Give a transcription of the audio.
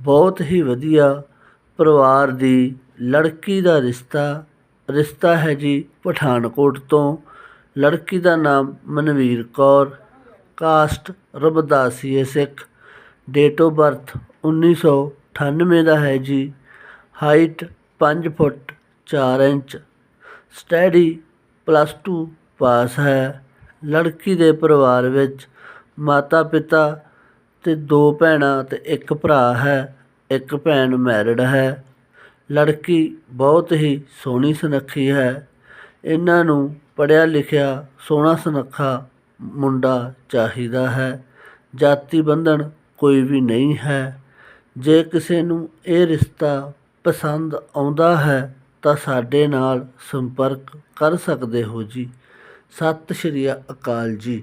ਬਹੁਤ ਹੀ ਵਧੀਆ ਪਰਿਵਾਰ ਦੀ ਲੜਕੀ ਦਾ ਰਿਸ਼ਤਾ ਰਿਸ਼ਤਾ ਹੈ ਜੀ ਪਠਾਨਕੋਟ ਤੋਂ। ਲੜਕੀ ਦਾ ਨਾਮ Manveer Kaur, caste ਰਬਦਾਸੀਏ Sikh, date of birth 1998 ਦਾ ਹੈ ਜੀ, height 5 foot 4 inch, study plus 2 pass ਹੈ। ਲੜਕੀ ਦੇ ਪਰਿਵਾਰ ਵਿੱਚ ਮਾਤਾ ਪਿਤਾ ਅਤੇ ਦੋ ਭੈਣਾਂ ਅਤੇ ਇੱਕ ਭਰਾ ਹੈ, ਇੱਕ ਭੈਣ ਮੈਰਿਡ ਹੈ। ਲੜਕੀ ਬਹੁਤ ਹੀ ਸੋਹਣੀ ਸੁਨੱਖੀ ਹੈ। ਇਹਨਾਂ ਨੂੰ ਪੜ੍ਹਿਆ ਲਿਖਿਆ ਸੋਹਣਾ ਸੁਨੱਖਾ ਮੁੰਡਾ ਚਾਹੀਦਾ ਹੈ। ਜਾਤੀ ਬੰਧਨ ਕੋਈ ਵੀ ਨਹੀਂ ਹੈ। ਜੇ ਕਿਸੇ ਨੂੰ ਇਹ ਰਿਸ਼ਤਾ ਪਸੰਦ ਆਉਂਦਾ ਹੈ, ਤਾਂ ਸਾਡੇ ਨਾਲ ਸੰਪਰਕ ਕਰ ਸਕਦੇ ਹੋ ਜੀ। ਸਤਿ ਸ਼੍ਰੀ ਅਕਾਲ ਜੀ।